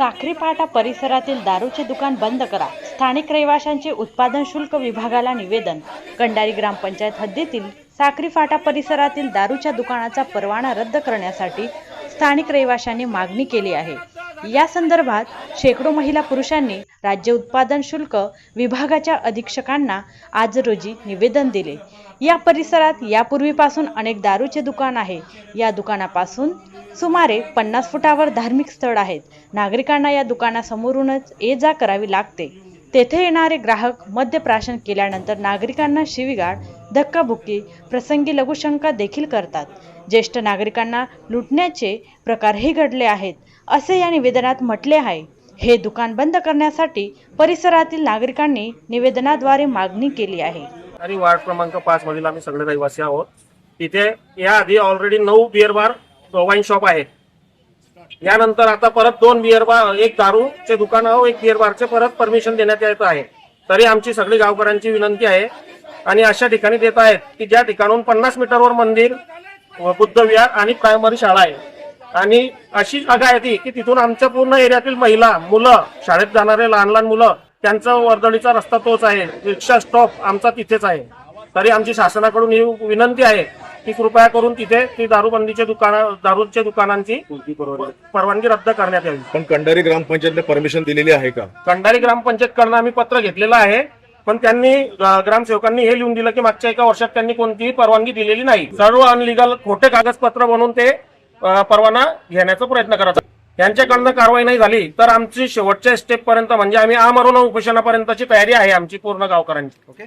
साखरीफाटा परिसरातील दारूचे दुकान बंद करा. स्थानिक रहिवाशांचे उत्पादन शुल्क विभागाला निवेदन. कंडारी ग्रामपंचायत हद्दीतील साखरी फाटा परिसरातील दारूच्या दुकानाचा परवाना रद्द करण्यासाठी स्थानिक रहिवाशांनी मागणी केली आहे. या संदर्भात शेकडो महिला पुरुषांनी राज्य उत्पादन शुल्क विभागाच्या अधीक्षकांना आज रोजी निवेदन दिले. या परिसरात यापूर्वीपासून अनेक दारूचे दुकान आहे. या दुकानापासून सुमारे पन्नास फुटावर धार्मिक स्थळ आहेत. नागरिकांना या दुकानासमोरूनच ये जा करावी लागते. तेथे येणारे ग्राहक मद्यप्राशन केल्यानंतर नागरिकांना शिवीगाळ धक्काबुक्की प्रसंगी लघुशंका देखील करतात. ज्येष्ठ नागरिकांना लुटण्याचे प्रकारही घडले आहेत असे या निवेदनात म्हटले आहे. हे दुकान बंद करण्यासाठी परिसरातील नागरिकांनी निवेदनाद्वारे मागणी केली आहे. आणि वार्ड क्रमांक पाच मधील आम्ही सगळे रहिवासी आहोत. तिथे याआधी ऑलरेडी नऊ बिअर बार वाईन शॉप आहेत यानंतर आता परत दोन बिअर बार एक दारूचे दुकान व एक बिअर बारचे परत परमिशन देण्यात येत आहे. तरी आमची सगळी गावकऱ्यांची विनंती आहे आणि अशा ठिकाणी देत आहेत की ज्या ठिकाणून पन्नास मीटरवर मंदिर व बुद्ध विहार आणि प्रायमरी शाळा आहे. आणि अशी जागा आहे ती की तिथून आमच्या पूर्ण एरियातील महिला मुलं शाळेत जाणारे लहान लहान मुलं त्यांचा वर्दळीचा रस्ता तोच आहे. रिक्षा स्टॉप आमचा तिथेच आहे. तरी आमची शासनाकडून ही विनंती आहे की कृपया करून तिथे ती दारूबंदीचे दुकान दारूच्या दुकानांची परवानगी? रद्द करण्यात यावी. पण कंडारी ग्रामपंचायतने परमिशन दिलेली आहे का? कंडारी ग्रामपंचायतकडनं आम्ही पत्र घेतलेलं आहे. पण त्यांनी ग्रामसेवकांनी हे लिहून दिलं की मागच्या एका वर्षात त्यांनी कोणतीही परवानगी दिलेली नाही. सर्व अनलिगल खोटे कागदपत्र बनवून ते परवाना घेण्याचा प्रयत्न करत यांच्याकडनं कारवाई नाही झाली तर आमची शेवटच्या स्टेप पर्यंत म्हणजे आम्ही आमरण उपोषणापर्यंतची तयारी आहे आमची पूर्ण गावकऱ्यांची. ओके